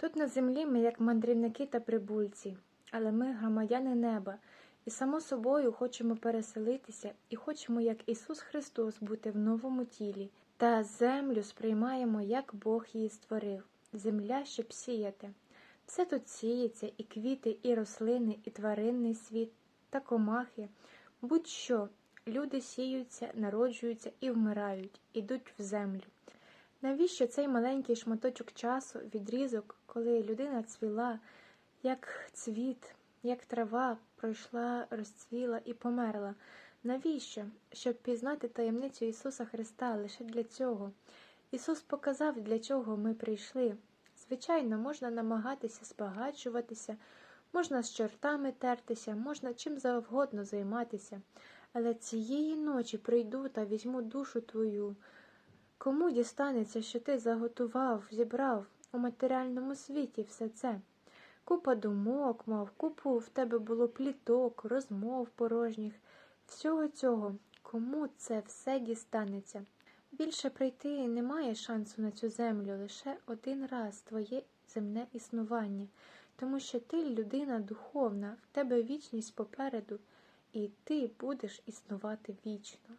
Тут на землі ми як мандрівники та прибульці, але ми громадяни неба, і само собою хочемо переселитися і хочемо, як Ісус Христос, бути в новому тілі, та землю сприймаємо, як Бог її створив, земля, щоб сіяти. Все тут сіється, і квіти, і рослини, і тваринний світ, та комахи, будь-що. Люди сіються, народжуються і вмирають, ідуть в землю. Навіщо цей маленький шматочок часу, відрізок, коли людина цвіла, як цвіт, як трава, пройшла, розцвіла і померла? Навіщо? Щоб пізнати таємницю Ісуса Христа лише для цього. Ісус показав, для чого ми прийшли. Звичайно, можна намагатися збагачуватися, можна з чортами тертися, можна чим завгодно займатися. Але цієї ночі прийду та візьму душу твою. Кому дістанеться, що ти заготував, зібрав у матеріальному світі все це? Купа думок, мав, купу в тебе було пліток, розмов порожніх, всього цього, кому це все дістанеться? Більше прийти немає шансу на цю землю лише один раз твоє земне існування, тому що ти людина духовна, в тебе вічність попереду, і ти будеш існувати вічно.